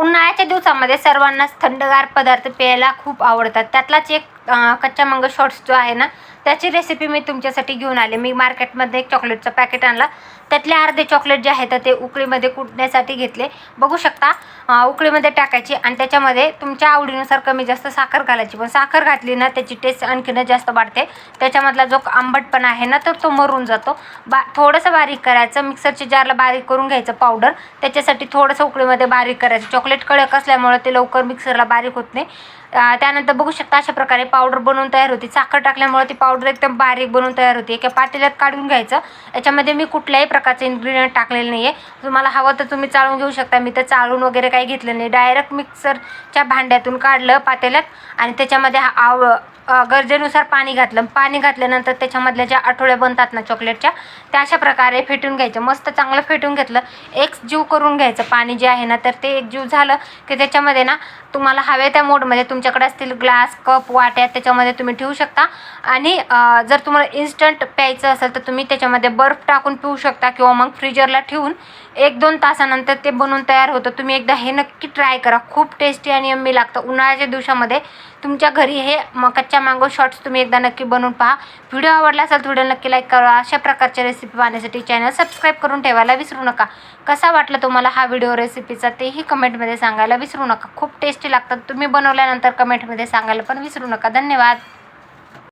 उन्हाळ्याच्या दिवसामध्ये सर्वांनाच थंडगार पदार्थ प्यायला खूप आवडतात. त्यातलाच एक कच्चा मंग शॉर्ट्स जो आहे ना त्याची रेसिपी मी तुमच्यासाठी घेऊन आले. मी मार्केटमध्ये एक चॉकलेटचं पॅकेट आणला. त्यातले अर्धे चॉकलेट जे आहेत तर ते उकळीमध्ये कुटण्यासाठी घेतले. बघू शकता उकळीमध्ये टाकायची आणि त्याच्यामध्ये तुमच्या आवडीनुसार कमी जास्त साखर घालायची. पण साखर घातली ना त्याची टेस्ट आणखीनच जास्त वाढते. त्याच्यामधला जो आंबटपणा आहे ना तर तो मरून जातो. बा थोडंसं बारीक करायचं. मिक्सरच्या जारला बारीक करून घ्यायचं पावडर त्याच्यासाठी थोडंसं उकळीमध्ये बारीक करायचं. चॉकलेट चॉकलेट कडक असल्यामुळे ते लवकर मिक्सरला बारीक होत नाही. त्यानंतर बघू शकता अशा प्रकारे पावडर बनवून तयार होते. साखर टाकल्यामुळे ती पावडर एकदम बारीक बनवून तयार होते. एका पातेल्यात काढून घ्यायचं. याच्यामध्ये मी कुठल्याही प्रकारचे इन्ग्रेडियंट टाकलेले नाही आहे तुम्हाला हवं तर तुम्ही चाळून घेऊ शकता. मी तर चाळून वगैरे काही घेतलं नाही. डायरेक्ट मिक्सरच्या भांड्यातून काढलं पातेल्यात आणि त्याच्यामध्ये हा आव गरजेनुसार पाणी घातलं. पाणी घातल्यानंतर त्याच्यामधल्या ज्या आठवड्या बनतात ना चॉकलेटच्या त्या अशा प्रकारे फेटून घ्यायचं. मस्त चांगलं फेटून घेतलं. एक जीव करून घ्यायचं पाणी जे आहे ना तर ते एक जीव झालं की त्याच्यामध्ये ना तुम्हाला हवे त्या मोडमध्ये तुमच्याकडे असतील ग्लास कप वाट्या त्याच्यामध्ये तुम्ही ठेवू शकता. आणि जर तुम्हाला इन्स्टंट प्यायचं असेल तर तुम्ही त्याच्यामध्ये बर्फ टाकून पिऊ शकता किंवा मग फ्रीजरला ठेवून एक दोन तासानंतर ते बनवून तयार होतं. तुम्ही एकदा हे नक्की ट्राय करा. खूप टेस्टी आणि यम्मी लागतं. उन्हाळ्याच्या दिवसामध्ये तुमच्या घरी हे म कच्च्या मँगो शॉर्ट्स तुम्ही एकदा नक्की बनवून पहा. व्हिडिओ आवडला असेल तर व्हिडिओ नक्की लाईक करा. अशा प्रकारच्या रेसिपी पाहण्यासाठी चॅनल सबस्क्राईब करून ठेवायला विसरू नका. कसा वाटला तुम्हाला हा व्हिडिओ रेसिपीचा तेही कमेंटमध्ये सांगायला विसरू नका. खूप टेस्टी लागतात. तुम्ही बनवल्यानंतर कमेंटमध्ये सांगायला पण विसरू नका. धन्यवाद.